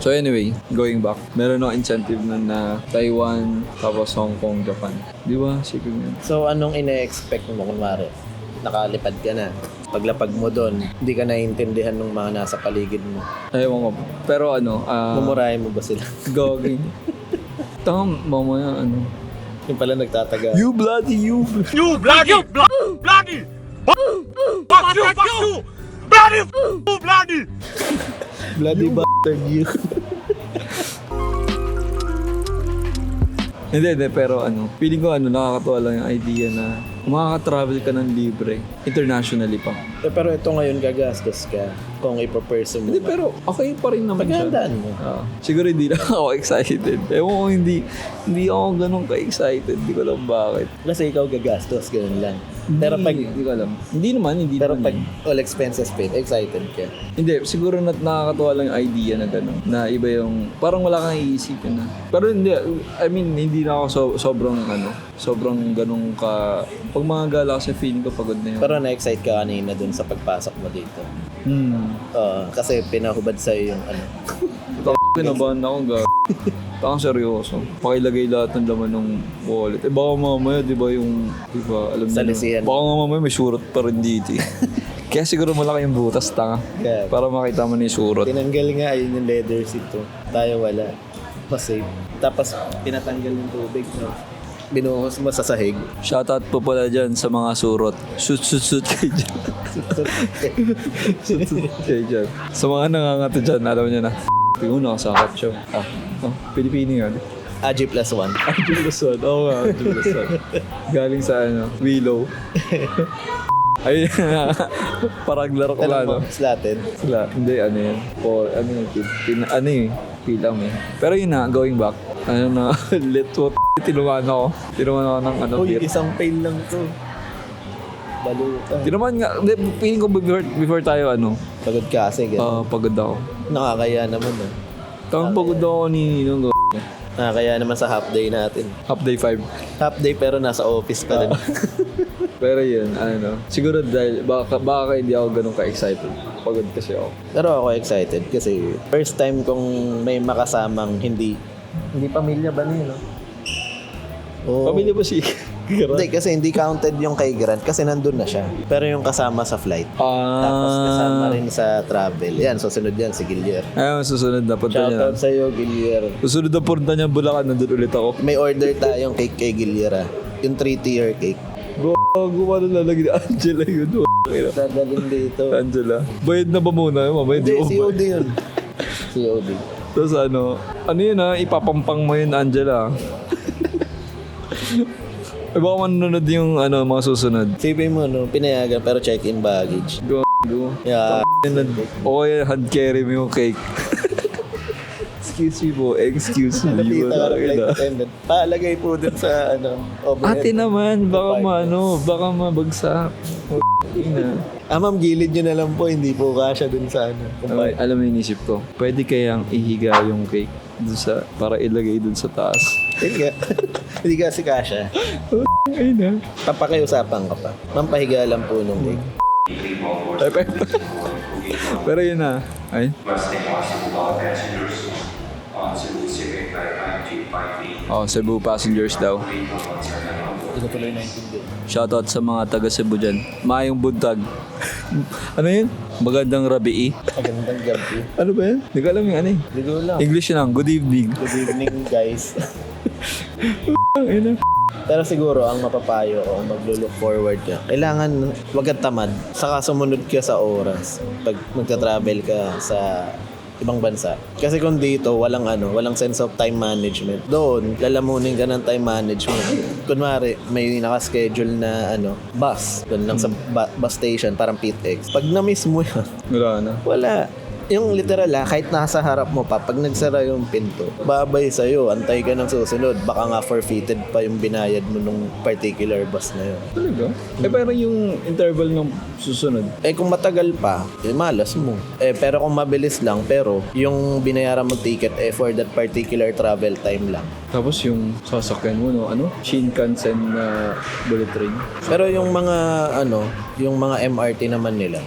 So anyway, going back, meron ako incentive nun na Taiwan, tapos Hong Kong, Japan. Di ba? Sige yun. So, anong ine-expect mo, kunwari? Nakalipad ka na. Paglapag mo doon, hindi ka naiintindihan ng mga nasa paligid mo. Ewan ko. Pero ano, ah... Mumurahin mo ba sila? Gagawin. Tama, mamaya ano. Yung pala nagtataga. You bloody you. You bloody, bloody, bloody, fuck you, fuck you, bloody, you bloody. Bloody bastard you. Hindi, hindi. Pero ano, feeling ko ano, nakakatuwa lang yung idea na makaka-travel ka ng libre. Internationally pa. eh, pero ito ngayon gagastos ka kung ipaperson mo. Hindi, pero okay pa rin naman siya. Paghandaan mo. Ah, siguro hindi lang ako excited. Ewan ko, hindi, hindi ako ganun ka-excited. Hindi ko alam bakit. Kasi ikaw gagastos, ganun lang. Pero pag, hindi, hindi ko alam. Hindi naman, hindi pero naman. pag eh. all expenses paid, excited ka. Hindi, siguro na, nakakatuwa lang idea na gano'n. Na iba yung, parang wala kang iisipin na. Pero hindi, I mean, hindi na ako so, sobrang ano, sobrang ganun ka, pag mga gala kasi feeling ko pagod na yun. Pero na-excite ka kanina dun sa pagpasok mo dito. hmm. Oo, kasi pinahubad sa'yo yung ano. Ito, pinabahan ako, gag. Takang seryoso. Pakilagay lahat ng laman ng wallet. Eh baka mamaya, di ba yung, di ba, alam niyo na- lisihan. Baka nga mamaya may surot pa rin dito eh. Kaya siguro malaki yung butas, tanga. Kaya, Para makita mo na yung surot. tinanggal nga ayun yung leather seat to. Tayo wala. Mas safe. Tapos tinatanggal yung tubig. No? Binuhos mo sa sahig. Shoutout po pala dyan sa mga surot. Shoot, shoot, shoot kayo dyan. shoot, shoot kayo dyan. Sa mga nangangato dyan, alam niyo na. Yung nakasakat siya. Ah, oh, Pilipini nga. Aji plus one. Angel Luzon. Oo nga, Angel Luzon. Galing sa ano, Willow. Ayun parang laro ko lang, Alam mo, no? slatted. Sila, hindi, ano yun. For, ano yun, pin, ano yun, pilam eh. Pero yun na, going back, ano na, lit what, tinuman ako. Tinuman ako ng ano, Uy, beer. isang pain lang to. Baluta. Tinuman nga, hindi, feeling ko before, before tayo, ano, Pagod ka kasi. ganun. ah, pagod ako. Nakakaya naman ah. Tawang pagod ako ni Ninong. Nakakaya naman sa half day natin. Half day five. Half day pero nasa office pa din. Pero yun, ano, siguro dahil, baka, baka hindi ako ganun ka-excited. Pagod kasi ako. pero ako excited kasi first time kong may makasamang hindi hindi pamilya ba niya, no? Oo. Pamilya ba si Hindi, kasi hindi counted yung kay Grant kasi nandun na siya. Pero yung kasama sa flight. Ah. Tapos kasama rin sa travel. Yan, susunod yan si Gilier. Ayun, susunod na punta niya. Shoutout sa'yo, Gilier. Susunod na punta niya Bulacan, nandun ulit ako. May order tayong cake kay Gilier ah. Yung 3-tier cake. Gago, ano lalagay ni Angela yun? Dadalhin dito. Angela. Bayad na ba muna? Mamaya Hindi, di ko COD yun. COD. Tapos ano, ano yun ha? Ipapampang mo yun, Angela. eh baka manunod yung ano, mga susunod. Sipin mo, no? Pinayagan pero check-in baggage. Gago. Yeah. O kaya hand carry mo yung cake. Excuse me po, excuse me. Nakita ka flight na. attendant. Palagay po dun sa ano, overhead. Ate naman, baka maano, baka mabagsak. Ah, ma'am, gilid nyo na lang po. Hindi po kasha dun sa ano. Alam, alam mo yung inisip ko, pwede kayang ihiga yung cake dun sa, para ilagay dun sa taas. Hindi ka. Hindi kasi kasha. Ay na. Papakiusapan ka pa. Ma'am, pahiga lang po nung cake. Pero, pero yun na. Ay. Oh, Cebu passengers daw. Hindi ko tuloy naintindihan. Shoutout sa mga taga Cebu dyan. Mayong buntag. ano yun? Magandang rabii. Magandang gabi. Ano ba yan? Hindi ko alam yung ano eh. Hindi ko lang. English lang. Good evening. Good evening, guys. Ayun na. Pero siguro, ang mapapayo o maglo-look forward ka, kailangan wag kang tamad. Saka sumunod ka sa oras pag magta-travel ka sa ibang bansa. Kasi kung dito, walang ano, walang sense of time management. Doon, lalamunin ka ng time management. Kunwari, may nakaschedule na ano, bus. Doon lang sa ba- bus station, parang PTX. Pag na-miss mo yan, Wala na. wala. Yung literal ah, kahit nasa harap mo pa, pag nagsara yung pinto, babay sa'yo, antay ka ng susunod. Baka nga forfeited pa yung binayad mo nung particular bus na yun. Talaga? Eh, pero yung interval ng susunod. Eh kung matagal pa, eh malas mo. Eh pero kung mabilis lang, pero yung binayaran mo ticket eh for that particular travel time lang. Tapos yung sasakyan mo, no? Ano? Shinkansen na bullet train. Pero yung mga ano, yung mga MRT naman nila,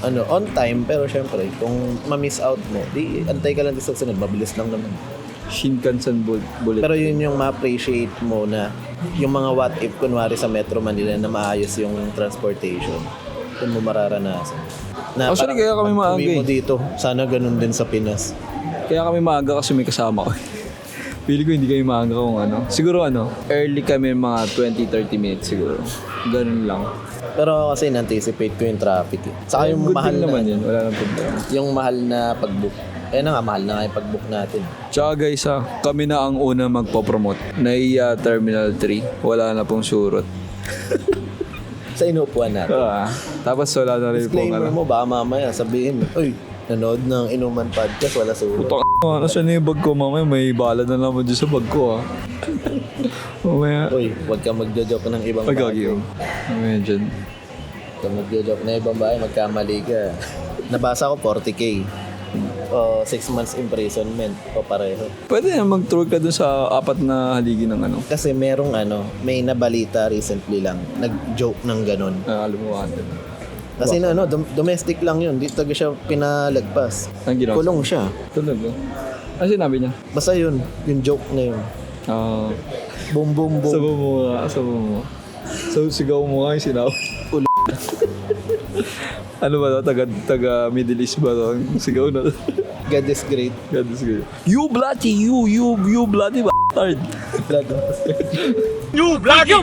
ano, on time, pero syempre, kung ma-miss out mo, di antay ka lang sa sunod, mabilis lang naman. Shinkansen bul- bullet. Pero yun yung ma-appreciate mo na yung mga what if, kunwari sa Metro Manila na maayos yung transportation, kung mo mararanasan. Na Actually, kaya kami maaga uwi mo eh. dito, sana ganun din sa Pinas. Kaya kami maaga kasi may kasama ko. Pili ko hindi kami maaga kung ano. Siguro ano, early kami mga 20-30 minutes siguro. Ganun lang. Pero kasi na-anticipate ko yung traffic eh. Saka yung Good mahal thing na, naman yun. Wala nang problema. yung mahal na pag-book. Eh na nga, mahal na nga yung pag-book natin. Tsaka guys ha, kami na ang una magpo-promote. Naiya Terminal 3. Wala na pong surot. Sa inupuan natin. Ah, tapos wala na rin pong Disclaimer ano. mo, baka mamaya sabihin, Uy, nanood ng Inuman Podcast, wala sulat. Putak ano, nasa na yung bag ko mamaya? May bala na naman dyan sa bag ko ha. mamaya. Uy, huwag ka magjo-joke ng ibang bagay. yun. Mamaya dyan. Huwag ka magjo-joke ng ibang bagay, magkamali ka. Nabasa ko 40k. O 6 months imprisonment. O pareho. Pwede na mag-tour ka dun sa apat na haligi ng ano. Kasi merong ano, may nabalita recently lang, nag-joke ng ganun. Nakalimuhan din. Kasi na ano, dom- domestic lang yun. Di taga siya pinalagpas. Ang ginawa? Kulong siya. Talaga. Ano sinabi niya? Basta yun, yung joke na yun. Ah, Boom, boom, boom. Sabaw mo nga, sabaw mo. So, sigaw mo nga yung sinaw. ano ba to? Taga, taga Middle East ba to? Ang Sigaw na. God is great. God is good. You bloody, you, you, you bloody bastard. You bloody,